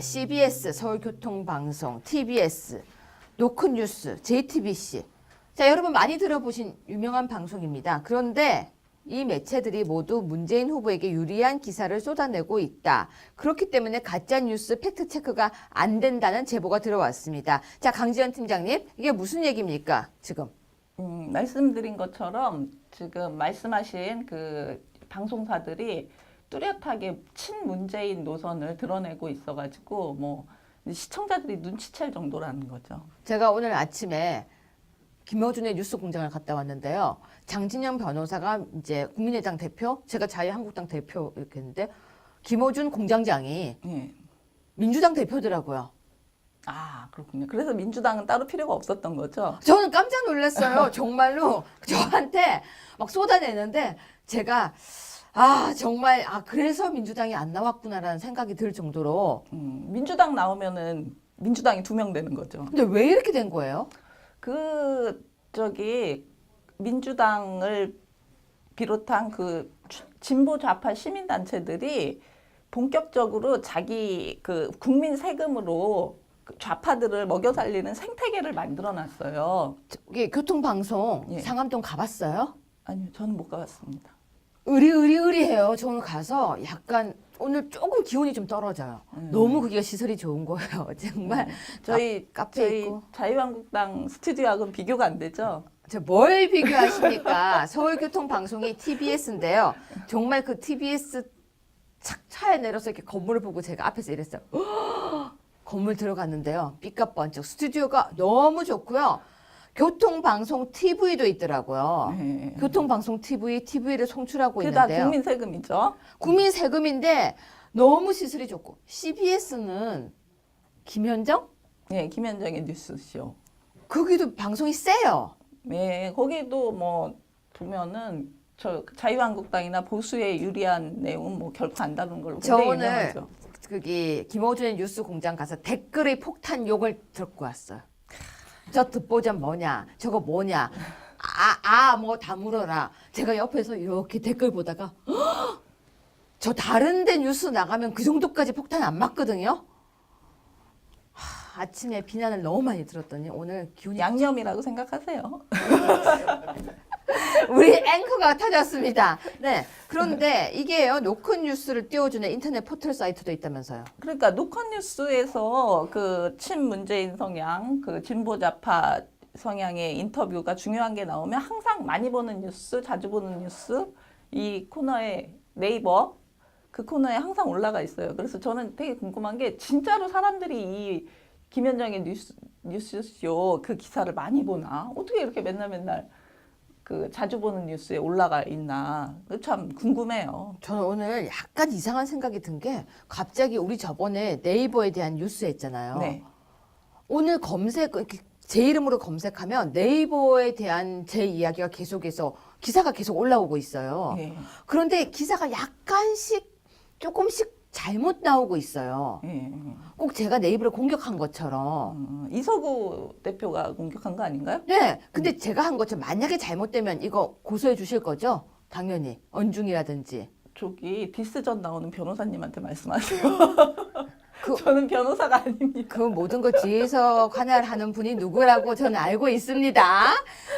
CBS 서울교통방송, TBS, 노크뉴스, JTBC. 자, 여러분 많이 들어보신 유명한 방송입니다. 그런데 이 매체들이 모두 문재인 후보에게 유리한 기사를 쏟아내고 있다. 그렇기 때문에 가짜 뉴스 팩트 체크가 안 된다는 제보가 들어왔습니다. 자, 강지현 팀장님, 이게 무슨 얘기입니까? 지금. 음, 말씀드린 것처럼 지금 말씀하신 그 방송사들이 뚜렷하게 친문재인 노선을 드러내고 있어가지고 뭐 시청자들이 눈치챌 정도라는 거죠. 제가 오늘 아침에 김어준의 뉴스 공장을 갔다 왔는데요. 장진영 변호사가 이제 국민의당 대표, 제가 자유한국당 대표 이렇게 했는데 김어준 공장장이 예. 민주당 대표더라고요. 아 그렇군요. 그래서 민주당은 따로 필요가 없었던 거죠. 저는 깜짝 놀랐어요. 정말로 저한테 막 쏟아내는데 제가 아 정말 아 그래서 민주당이 안 나왔구나라는 생각이 들 정도로 음, 민주당 나오면은 민주당이 두 명 되는 거죠. 근데 왜 이렇게 된 거예요? 그 저기 민주당을 비롯한 그 주- 진보 좌파 시민 단체들이 본격적으로 자기 그 국민 세금으로 그 좌파들을 먹여 살리는 생태계를 만들어 놨어요. 이게 교통방송 예. 상암동 가봤어요? 아니요, 저는 못 가봤습니다. 의리의리의리해요. 저는 가서 약간 오늘 조금 기온이 좀 떨어져요. 음. 너무 그게 시설이 좋은 거예요. 정말 저희 카- 카페 저희 있고. 자유한국당 스튜디오하고는 비교가 안 되죠. 저뭘 비교하십니까? 서울교통방송이 TBS인데요. 정말 그 TBS 착 차에 내려서 이렇게 건물을 보고 제가 앞에서 이랬어요. 건물 들어갔는데요. 삐까뻔쩍 스튜디오가 너무 좋고요. 교통방송 TV도 있더라고요. 네. 교통방송 TV, TV를 송출하고 그게 다 있는데요. 국민 세금이죠. 국민 세금인데 너무 시설이 좋고 CBS는 김현정 예, 김현정의 뉴스쇼. 거기도 방송이 세요. 네, 거기도 뭐 보면은 저 자유한국당이나 보수에 유리한 내용은 뭐 결코 안 다루는 걸로 저 굉장히 오늘 유명하죠. 거기 김어준의 뉴스 공장 가서 댓글의 폭탄 욕을 듣고 왔어요. 저 듣보잡 뭐냐, 저거 뭐냐, 아, 아, 뭐 다 물어라. 제가 옆에서 이렇게 댓글 보다가 "헉! 저 다른데 뉴스 나가면 그 정도까지 폭탄 안 맞거든요. 하, 아침에 비난을 너무 많이 들었더니 오늘 기운이 양념이라고 생각하세요. 우리 앵커가 터졌습니다. 네. 그런데 이게요, 노크 뉴스를 띄워주는 인터넷 포털 사이트도 있다면서요. 그러니까 노컷 뉴스에서 그 친문재인 성향, 그 진보 좌파 성향의 인터뷰가 중요한 게 나오면 항상 많이 보는 뉴스, 자주 보는 뉴스 이 코너에 네이버 그 코너에 항상 올라가 있어요. 그래서 저는 되게 궁금한 게 진짜로 사람들이 이 김현정의 뉴스 뉴스쇼 그 기사를 많이 보나? 어떻게 이렇게 맨날 맨날 그 자주 보는 뉴스에 올라가 있나? 그참 궁금해요. 저는 오늘 약간 이상한 생각이 든 게 갑자기 우리 저번에 네이버에 대한 뉴스 했잖아요. 네. 오늘 검색, 제 이름으로 검색하면 네이버에 대한 제 이야기가 계속해서 기사가 계속 올라오고 있어요. 예. 그런데 기사가 약간씩 조금씩 잘못 나오고 있어요. 예. 꼭 제가 네이버를 공격한 것처럼. 어, 이서구 대표가 공격한 거 아닌가요? 네. 근데 제가 한 것처럼 만약에 잘못되면 이거 고소해 주실 거죠? 당연히. 언중이라든지. 저기 디스전 나오는 변호사님한테 말씀하세요. 그- 저는 변호사가 아닙니다. 그 모든 걸 뒤에서 관할하는 분이 누구라고 저는 알고 있습니다.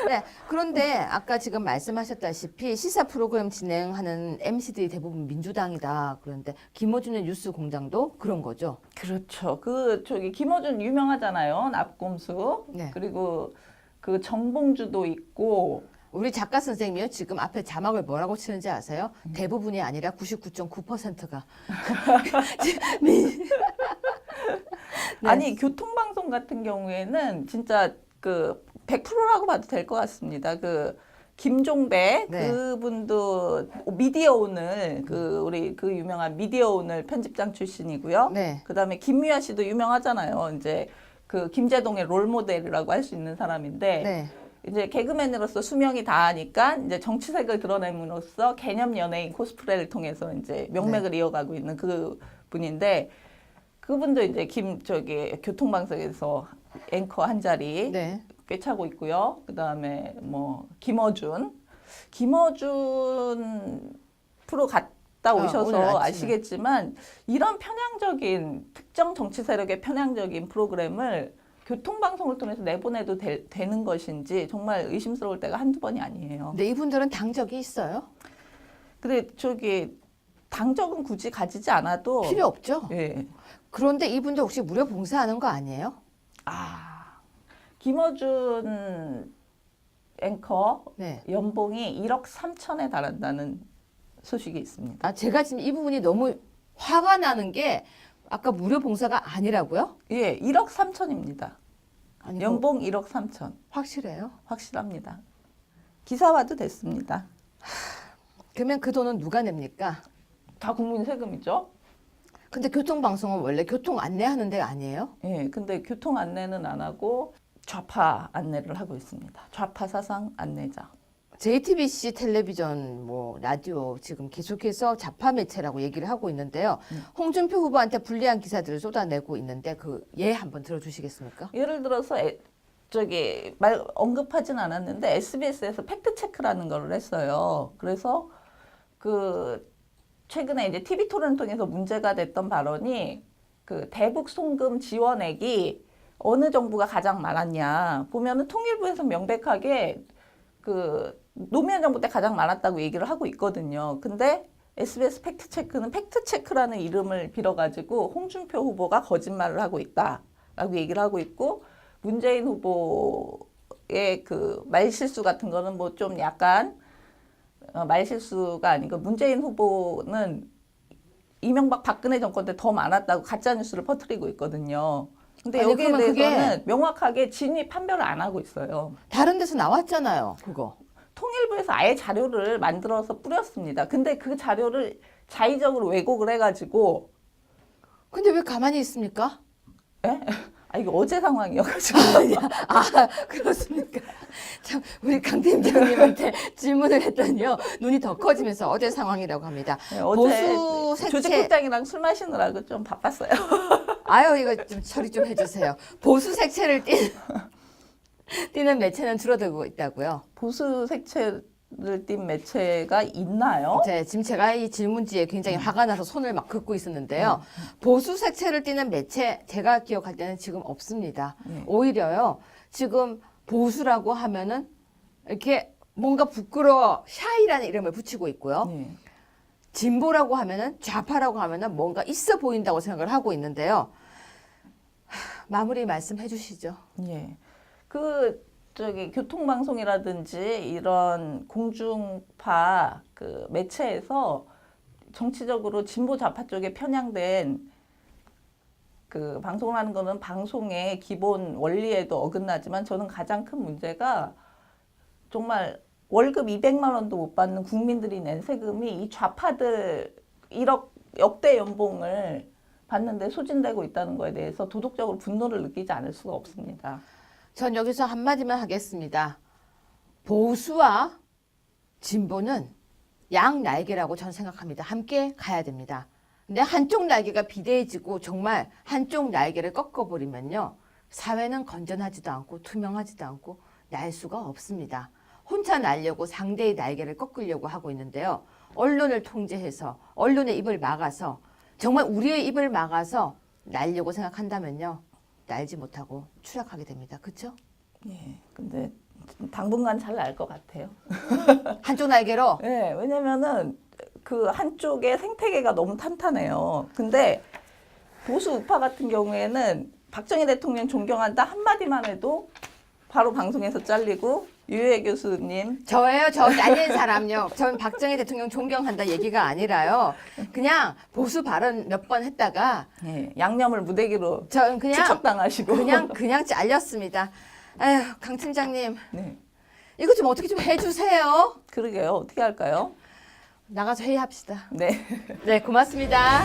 네. 그런데 아까 지금 말씀하셨다시피 시사 프로그램 진행하는 MC들이 대부분 민주당이다. 그런데 김호준의 뉴스 공장도 그런 거죠. 그렇죠. 그 저기 김어준 유명하잖아요. 납곰수. 네. 그리고 그 정봉주도 있고 우리 작가 선생님이요. 지금 앞에 자막을 뭐라고 치는지 아세요? 대부분이 아니라 99.9%가 네. 아니 교통방송 같은 경우에는 진짜 그 100%라고 봐도 될 것 같습니다. 그 김종배 네. 그분도 미디어 오늘 그 우리 그 유명한 미디어 오늘 편집장 출신이고요. 네. 그다음에 김미아 씨도 유명하잖아요. 이제 그 김재동의 롤 모델이라고 할 수 있는 사람인데 네. 이제 개그맨으로서 수명이 다하니까 이제 정치색을 드러냄으로써 개념 연예인 코스프레를 통해서 이제 명맥을 이어가고 있는 그 분인데 그분도 이제 김 저기 교통방송에서 앵커 한 자리 네. 꿰차고 있고요. 그다음에 뭐 김어준 김어준 프로 갔다 어, 오늘 오셔서 아침에. 아시겠지만 이런 편향적인 특정 정치 세력의 편향적인 프로그램을 교통방송을 통해서 내보내도 되, 는 것인지 정말 의심스러울 때가 한두 번이 아니에요. 근데 이분들은 당적이 있어요? 근데 저기 당적은 굳이 가지지 않아도 필요 없죠. 예. 그런데 이분들 혹시 무료 봉사하는 거 아니에요? 아 김어준 앵커 네. 연봉이 1억 3천에 달한다는 소식이 있습니다. 아 제가 지금 이 부분이 너무 화가 나는 게 아까 무료 봉사가 아니라고요? 예, 1억 3천입니다. 아니 뭐 연봉 1억 3천. 확실해요? 확실합니다. 기사화도 됐습니다. 그러면 그 돈은 누가 냅니까? 다 국민 세금이죠. 근데 교통방송은 원래 교통 안내하는 데 아니에요? 예, 근데 교통 안내는 안 하고 좌파 안내를 하고 있습니다. 좌파 사상 안내자. JTBC 텔레비전 뭐 라디오 지금 계속해서 좌파 매체라고 얘기를 하고 있는데요. 홍준표 후보한테 불리한 기사들을 쏟아내고 있는데 그 예 한번 들어주시겠습니까? 예를 들어서 에, 저기 말 언급하진 않았는데 SBS에서 팩트 체크라는 걸 했어요. 그래서 그 최근에 이제 TV 토론을 통해서 문제가 됐던 발언이 그 대북 송금 지원액이 어느 정부가 가장 많았냐 보면은 통일부에서 명백하게 그 노무현 정부 때 가장 많았다고 얘기를 하고 있거든요. 근데 SBS 팩트 체크는 팩트 체크라는 이름을 빌어가지고 홍준표 후보가 거짓말을 하고 있다라고 얘기를 하고 있고 문재인 후보의 그 말실수 같은 거는 뭐 좀 약간 어, 말실수가 아니고 문재인 후보는 이명박 박근혜 정권 때 더 많았다고 가짜 뉴스를 퍼뜨리고 있거든요. 근데 아니, 여기에 대해서는 명확하게 진위 판별을 안 하고 있어요. 다른 데서 나왔잖아요. 그거. 통일부에서 아예 자료를 만들어서 뿌렸습니다. 근데 그 자료를 자의적으로 왜곡을 해가지고 근데 왜 가만히 있습니까? 에? 아 이거 어제 상황이어가지고 아 그렇습니까? 참 우리 강 팀장님한테 질문을 했더니요 눈이 더 커지면서 어제 상황이라고 합니다. 네, 어제 보수 색채 조직국장이랑 술 마시느라고 좀 바빴어요. 아유 이거 좀 처리 좀 해주세요. 보수 색채를 띠, 띠는 매체는 줄어들고 있다고요. 보수 색채를 띤 매체가 있나요? 네, 지금 제가 이 질문지에 굉장히 화가 나서 손을 막 긋고 있었는데요. 보수 색채를 띠는 매체 제가 기억할 때는 지금 없습니다. 네. 오히려요 지금 보수라고 하면은 이렇게 뭔가 부끄러워 샤이라는 이름을 붙이고 있고요. 네. 진보라고 하면은 좌파라고 하면은 뭔가 있어 보인다고 생각을 하고 있는데요. 하, 마무리 말씀해 주시죠. 예. 그 저기 교통방송이라든지 이런 공중파 그 매체에서 정치적으로 진보 좌파 쪽에 편향된 그 방송을 하는 거는 방송의 기본 원리에도 어긋나지만 저는 가장 큰 문제가 정말 월급 200만 원도 못 받는 국민들이 낸 세금이 이 좌파들 1억 역대 연봉을 받는데 소진되고 있다는 거에 대해서 도덕적으로 분노를 느끼지 않을 수가 없습니다. 전 여기서 한마디만 하겠습니다. 보수와 진보는 양 날개라고 전 생각합니다. 함께 가야 됩니다. 근데 한쪽 날개가 비대해지고 정말 한쪽 날개를 꺾어버리면요. 사회는 건전하지도 않고 투명하지도 않고 날 수가 없습니다. 혼자 날려고 상대의 날개를 꺾으려고 하고 있는데요. 언론을 통제해서 언론의 입을 막아서 정말 우리의 입을 막아서 날려고 생각한다면요. 날지 못하고 추락하게 됩니다. 그렇죠? 예. 근데 당분간 잘 날 것 같아요. 한쪽 날개로 예. 왜냐면은 그 한쪽의 생태계가 너무 탄탄해요. 근데 보수 우파 같은 경우에는 박정희 대통령 존경한다 한마디만 해도 바로 방송에서 잘리고 유해 교수님 저예요. 저 잘린 사람요. 전 박정희 대통령 존경한다 얘기가 아니라요. 그냥 보수 발언 몇 번 했다가 예, 양념을 무대기로 전 그냥 추척당하시고 그냥 그냥 잘렸습니다. 아휴, 강 팀장님. 네. 이거 좀 어떻게 좀 해주세요. 그러게요. 어떻게 할까요? 나가서 회의합시다. 네. 네, 고맙습니다.